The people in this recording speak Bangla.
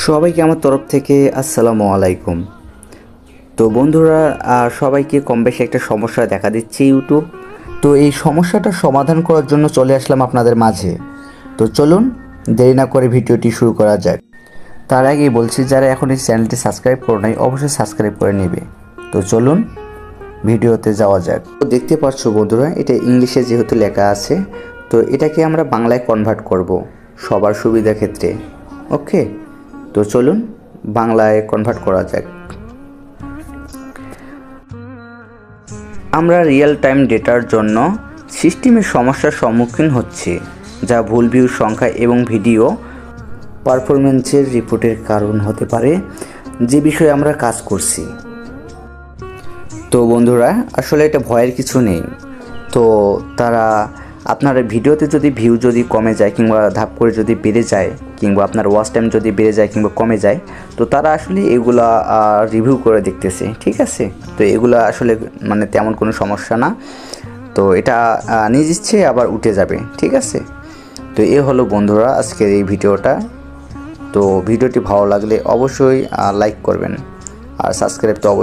সবাইকে আমার তরফ থেকে আসসালামু আলাইকুম। তো বন্ধুরা সবাইকে কম বেশি একটা সমস্যা দেখা দিচ্ছে ইউটিউব। তো এই সমস্যাটা সমাধান করার জন্য চলে আসলাম আপনাদের মাঝে। তো চলুন, দেরি না করে ভিডিওটি শুরু করা যাক। তার আগেই বলছি, যারা এখন এই চ্যানেলটি সাবস্ক্রাইব করে নাই, অবশ্যই সাবস্ক্রাইব করে নেবে। তো চলুন, ভিডিওতে যাওয়া যাক। তো দেখতে পাচ্ছ বন্ধুরা, এটা ইংলিশে যেহেতু লেখা আছে, তো এটাকে আমরা বাংলায় কনভার্ট করব সবার সুবিধা ক্ষেত্রে। ওকে তো চলুন বাংলায় কনভার্ট করা যাক। আমরা রিয়েল টাইম ডেটার জন্য সিস্টেমের সমস্যার সম্মুখীন হচ্ছে, যা ভুল ভিউ সংখ্যা এবং ভিডিও পারফরমেন্সের রিপোর্টের কারণ হতে পারে, যে বিষয়ে আমরা কাজ করছি। তো বন্ধুরা, আসলে এটা ভয়ের কিছু নেই। তো তারা আপনার ভিডিওতে যদি ভিউ যদি কমে যায় কিংবা ধাপ করে যদি বেড়ে যায়, কিংবা আপনার ওয়াচ টাইম যদি বেড়ে যায় কিংবা কমে যায়, তো তারা আসলে এগুলা রিভিউ করে দেখতেছে, ঠিক আছে? তো এগুলা আসলে মানে তেমন কোনো সমস্যা না। তো এটা নিজ ইচ্ছে আবার উঠে যাবে, ঠিক আছে? তো এ হলো বন্ধুরা আজকের এই ভিডিওটা। তো ভিডিওটি ভালো লাগলে অবশ্যই লাইক করবেন। আর সাবস্ক্রাইব তো অবশ্যই